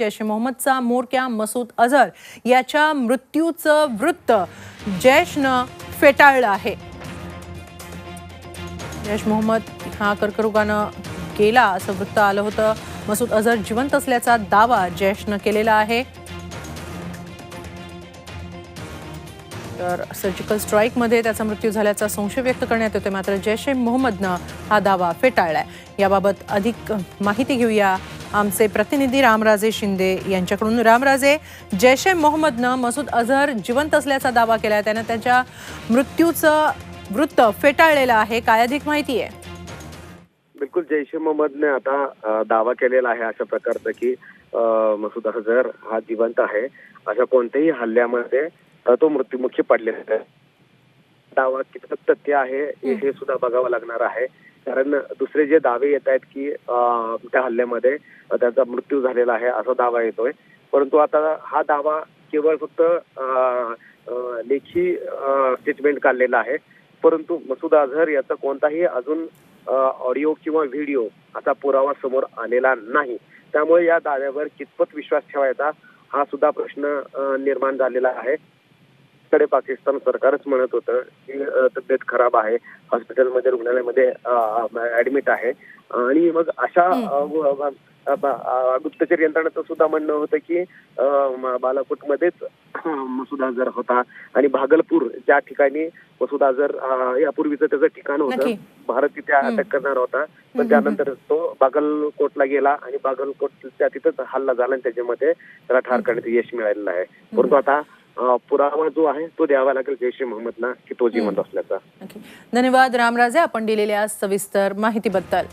जैश ए मोहम्मदचा मोरक्या मसूद अझर याच्या मृत्यूचं वृत्त जैशनं फेटाळलं आहे. जैश मोहम्मद हा कर्करोगानं गेला असं वृत्त आलं होतं. मसूद अझर जिवंत असल्याचा दावा जैशनं केलेला आहे. तर सर्जिकल स्ट्राईकमध्ये त्याचा मृत्यू झाल्याचा संशय व्यक्त करण्यात येतोय. मात्र जैश ए मोहम्मदनं हा दावा फेटाळलाय. याबाबत अधिक माहिती घेऊया आमचे प्रतिनिधी रामराजे शिंदे यांच्याकडून. रामराजे जैश ए मोहम्मदनं मसूद अझहर जिवंत असल्याचा दावा केलाय. त्यानं त्याच्या मृत्यूचं वृत्त फेटाळलेलं आहे. काय अधिक माहिती आहे? बिलकुल जैश ए मोहम्मदने आता दावा केलेला आहे अशा प्रकारचा की मसूद अझहर हा जिवंत आहे. अशा कोणत्याही हल्ल्यामध्ये तो मृत्युमुखी पडलेला आहे. दावा कितपत तथ्य आहे हे सुद्धा बघावं लागणार आहे. कारण दुसरे जे दावे येत आहेत की त्या हल्ल्यामध्ये त्याचा मृत्यू झालेला आहे असा दावा येतोय. परंतु आता हा दावा केवळ फक्त लेखी स्टेटमेंट काढलेला आहे. परंतु मसूद अझहर याचा कोणताही अजून ऑडिओ किंवा व्हिडिओ असा पुरावा समोर आलेला नाही. त्यामुळे या दाव्यावर कितपत विश्वास ठेवायचा हा सुद्धा प्रश्न निर्माण झालेला आहे. कडे पाकिस्तान सरकारच म्हणत होतं की तब्येत खराब आहे हॉस्पिटलमध्ये रुग्णालयामध्ये ऍडमिट आहे. आणि मग अशा गुप्तचर यंत्रणाचं सुद्धा म्हणणं होतं की बालाकोटमध्येच मसूद अझर होता. आणि भागलपूर ज्या ठिकाणी मसूद अझर अ, यापूर्वीचं त्याचं ठिकाण होतं. भारत तिथे अटक करणार होता. पण त्यानंतर तो बागलकोटला गेला आणि बागलकोटच्या तिथंच हल्ला झाला आणि त्याच्यामध्ये त्याला ठार करण्यात यश मिळालेलं आहे. परंतु आता पुरावा जो आहे तो द्यावा लागेल जैश ए मोहम्मदला की तो जिवंत असल्याचा. धन्यवाद रामराजे. आपण दिलेल्या सविस्तर माहितीबद्दल.